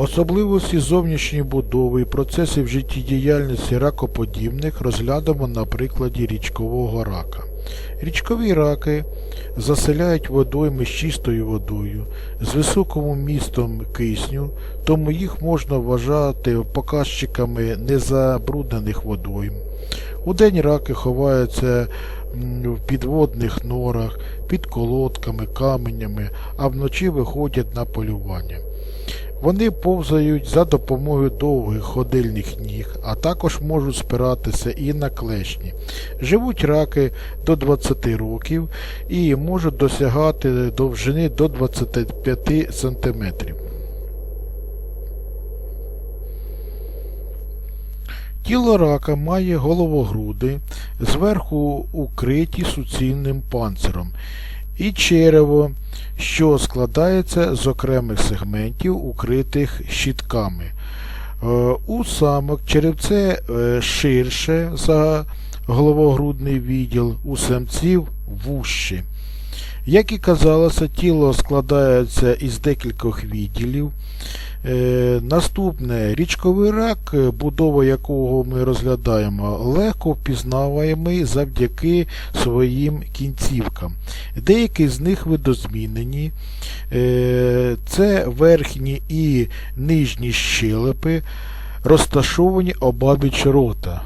Особливості зовнішньої будови і процесів життєдіяльності ракоподібних розглянемо на прикладі річкового рака. Річкові раки заселяють водойми з чистою водою, з високим вмістом кисню, тому їх можна вважати показчиками незабруднених водойм. Удень раки ховаються в підводних норах, під колодками, каменями, а вночі виходять на полювання. Вони повзають за допомогою довгих ходильних ніг, а також можуть спиратися і на клешні. Живуть раки до 20 років і можуть досягати довжини до 25 см. Тіло рака має головогруди, зверху укриті суцільним панциром, і черево, що складається з окремих сегментів, укритих щітками. Е, У самок черевце е, ширше за головогрудний відділ, у самців вужче. Як і казалося, тіло складається із декількох відділів. Е, наступне річковий рак, будова якого ми розглядаємо, легко впізнаваємий завдяки своїм кінцівкам. Деякі з них видозмінені. Е, це верхні і нижні щелепи, розташовані обабіч рота.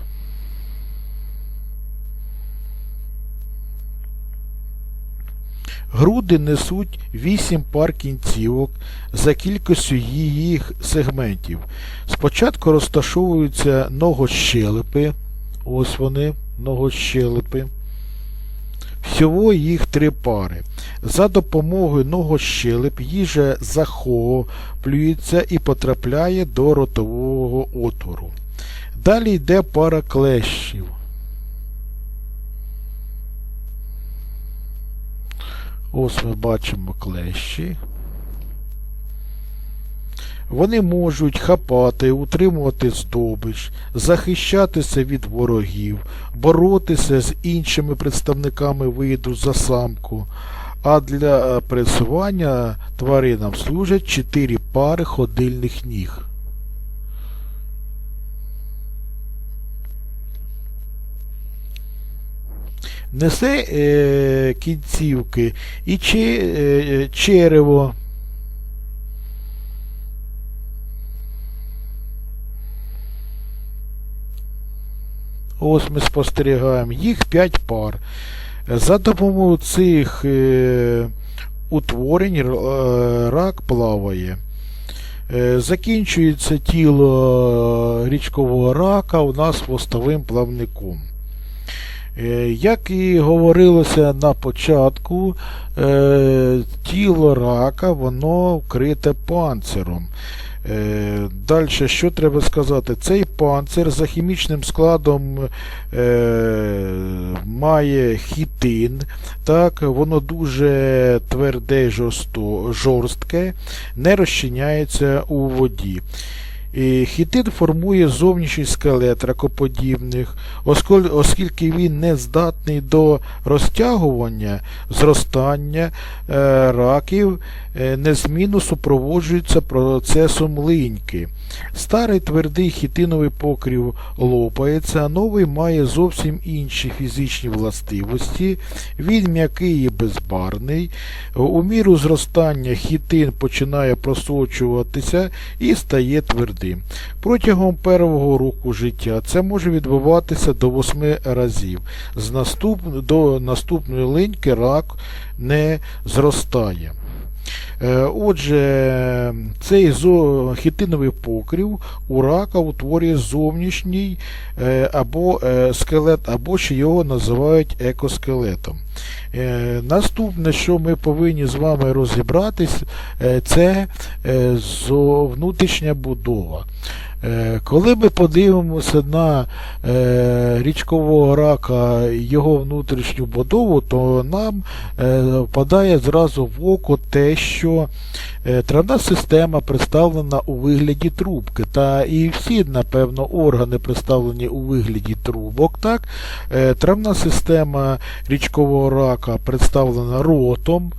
Груди несуть 8 пар кінцівок за кількістю їх сегментів. Спочатку розташовуються ногощелепи, ось вони, ногощелепи. Всього їх три пари. За допомогою ногощелеп їжа захоплюється і потрапляє до ротового отвору. Далі йде пара клещів. Ось ми бачимо клещі. Вони можуть хапати, утримувати здобич, захищатися від ворогів, боротися з іншими представниками виду за самку. А для пресування тваринам служать чотири пари ходильних ніг. Несе е, кінцівки і че, е, черево. Ось ми спостерігаємо. Їх 5 пар. За допомогою цих е, утворень е, рак плаває. Е, Закінчується тіло річкового рака у нас хвостовим плавником. Е, Як і говорилося на початку, е, тіло рака воно вкрите панциром. Далі, що треба сказати? Цей панцир за хімічним складом е, має хітин, так, воно дуже тверде, жорстке, не розчиняється у воді. Хітин формує зовнішній скелет ракоподібних, оскільки він не здатний до розтягування, зростання е, раків, е, незмінно супроводжується процесом линьки. Старий твердий хітиновий покрів лопається, а новий має зовсім інші фізичні властивості. Він м'який і безбарний. У міру зростання хітин починає просочуватися і стає твердим. Протягом першого року життя це може відбуватися до 8 разів. З наступ... До наступної линьки рак не зростає. Е, Отже, цей хітиновий покрів у рака утворює зовнішній е, або е, скелет, або ще його називають екоскелетом. Наступне, що ми повинні з вами розібратись, це внутрішня будова. Е, Коли ми подивимося на е, річкового рака його внутрішню будову, то нам е, впадає зразу в око те, що травна система представлена у вигляді трубки, та і всі, напевно, органи представлені у вигляді трубок. Так? Травна система річкового рака представлена ротом.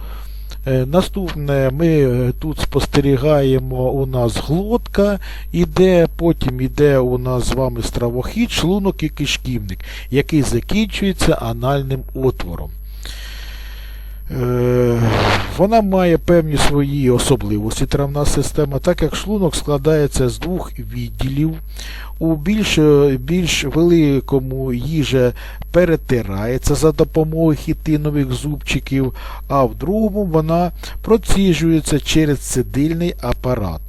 Е, Наступне ми е, тут спостерігаємо у нас глотка, іде, потім іде у нас з вами стравохід, шлунок і кишківник, який закінчується анальним отвором. Е, Вона має певні свої особливості травна система, так як шлунок складається з двох відділів. У більш, більш великому їжа перетирається за допомогою хітинових зубчиків, а в другому вона проціжується через цидильний апарат.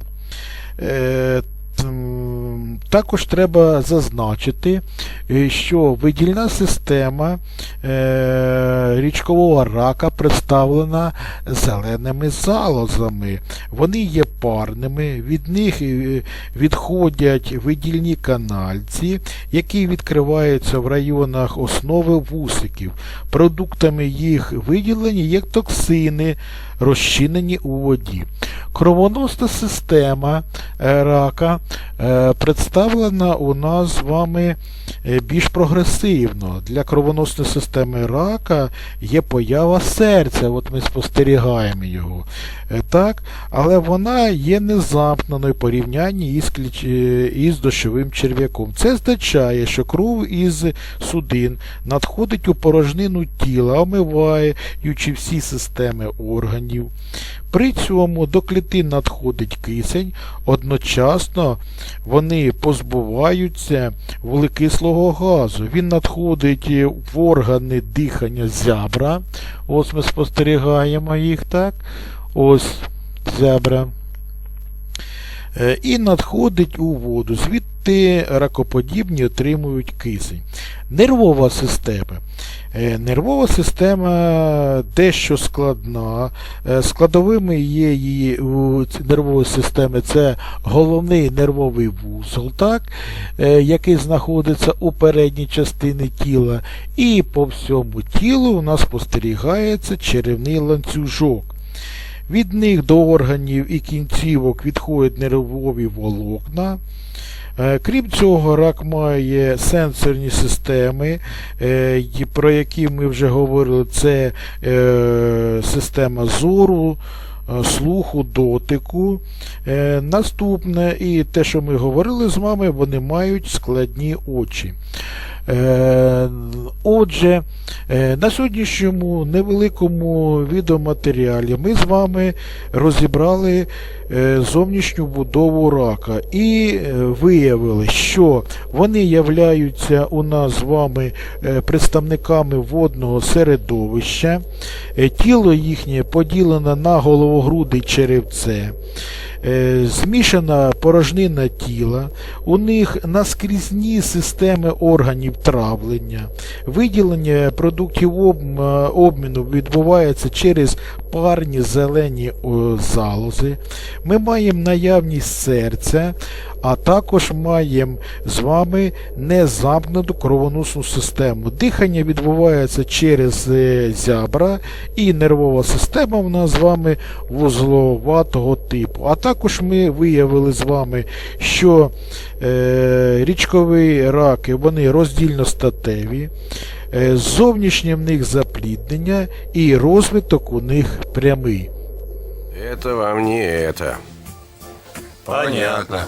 Е, тм, Також треба зазначити, е, що видільна система е, річкового рака представлена зеленими залозами. Вони є парними, від них е, відходять видільні канальці, які відкриваються в районах основи вусиків. Продуктами їх виділення є токсини, розчинені у воді. Кровоносна система рака представлена у нас з вами е, більш прогресивно. Для кровоносної системи рака є поява серця, от ми спостерігаємо його. Е, Так, але вона є незамкненою порівнянні із, е, із дощовим черв'яком. Це означає, що кров із судин надходить у порожнину тіла, омиваючи всі системи органів. При цьому до клітин надходить кисень, одночасно вони позбуваються вуглекислого газу. Він надходить в органи дихання зябра. Ось ми спостерігаємо їх, так? Ось зябра. Е, І надходить у воду. Звідти ракоподібні отримують кисень. Нервова система. Е, Нервова система дещо складна. Е, Складовими є її нервової системи це головний нервовий вузол, так, е, який знаходиться у передній частині тіла. І по всьому тілу у нас спостерігається черевний ланцюжок. Від них до органів і кінцівок відходять нервові волокна. Е, Крім цього, рак має сенсорні системи, е, про які ми вже говорили, це е, система зору, слуху, дотику. Наступне, і те, що ми говорили з вами, вони мають складні очі. Е, Отже, е, на сьогоднішньому невеликому відеоматеріалі ми з вами розібрали е, зовнішню будову рака і виявили, що вони являються у нас з вами представниками водного середовища. Тіло їхнє поділено на головогруди черевце. Е, Змішана порожнина тіла, у них наскрізні системи органів травлення, виділення продуктів обміну відбувається через парні зелені залози. Ми маємо наявність серця, а також маємо з вами незамкнуту кровоносну систему. Дихання відбувається через е, зябра і нервова система в нас з вами вузловатого типу. А також ми виявили з вами, що е, річкові раки вони роздільно статеві, е, зовнішнє в них запліднення і розвиток у них прямий. Это вам не это. Понятно.